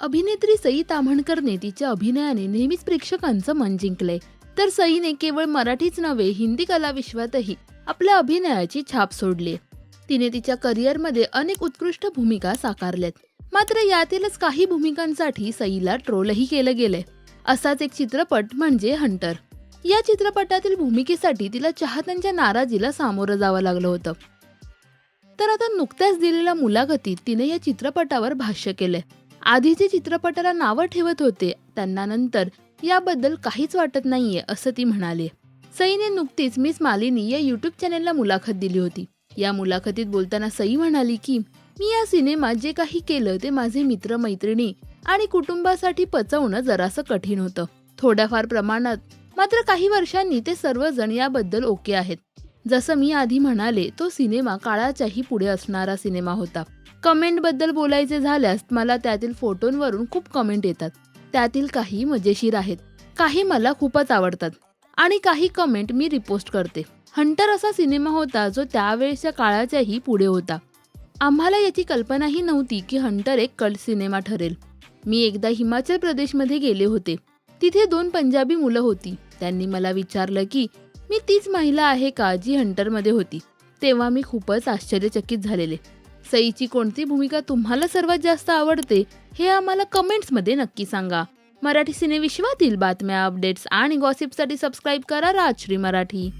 अभिनेत्री सई ताम्हणकरने तिच्या अभिनयाने नेहमीच प्रेक्षकांचं मन जिंकलंय तर सईने केवळ मराठीच नव्हे हिंदी कलाविश्वातही आपल्या अभिनयाची छाप सोडली. तिने तिच्या करिअरमध्ये अनेक उत्कृष्ट भूमिका साकारल्यात. मात्र यातीलच काही भूमिकांसाठी सईला ट्रोलही केलं गेलंय. असाच एक चित्रपट म्हणजे हंटर. या चित्रपटातील भूमिकेसाठी तिला चाहत्यांच्या नाराजीला सामोरं जावं लागलं होतं. तर आता नुकत्याच दिलेल्या मुलाखतीत तिने या चित्रपटावर भाष्य केलंय. आधी जे चित्रपटाला नावं ठेवत होते. त्यांना नंतर याबद्दल काहीच वाटत नाहीये असं ती म्हणाले. सईने नुकतीच मिस मालिनी या युट्यूब चॅनेलला मुलाखत दिली होती. या मुलाखतीत बोलताना सई म्हणाली की मी या सिनेमात जे काही केलं ते माझे मित्र मैत्रिणी आणि कुटुंबासाठी पचवणं जरासं कठीण होतं. थोड्याफार प्रमाणात मात्र काही वर्षांनी ते सर्वजण याबद्दल ओके आहेत. जसं मी आधी म्हणाले तो सिनेमा काळाच्याही पुढे असणारा सिनेमा होता. कमेंटबद्दल बोलायचे झाल्यास मला त्यातील फोटोंवरून खूप कमेंट येतात. त्यातील काही मजेशीर आहेत. काही मला खूपच आवडतात. आणि काही कमेंट मी रिपोस्ट करते. हंटर असा सिनेमा होता जो त्यावेळेच्या काळाच्याही पुढे होता. आम्हाला याची कल्पनाही नव्हती की हंटर एक कल्ट सिनेमा ठरेल. मी एकदा हिमाचल प्रदेशमध्ये गेले होते. तिथे दोन पंजाबी मुलं होती. त्यांनी मला विचारलं की मी तीच महिला आहे का जी हंटरमध्ये होती? तेव्हा मी खूपच आश्चर्यचकित झालेले. सईची कोणती भूमिका तुम्हाला सर्वात जास्त आवडते हे आम्हाला कमेंट्समध्ये नक्की सांगा. मराठी सिनेविश्वातील बातम्या अपडेट्स आणि गॉसिपसाठी सबस्क्राईब करा राजश्री मराठी.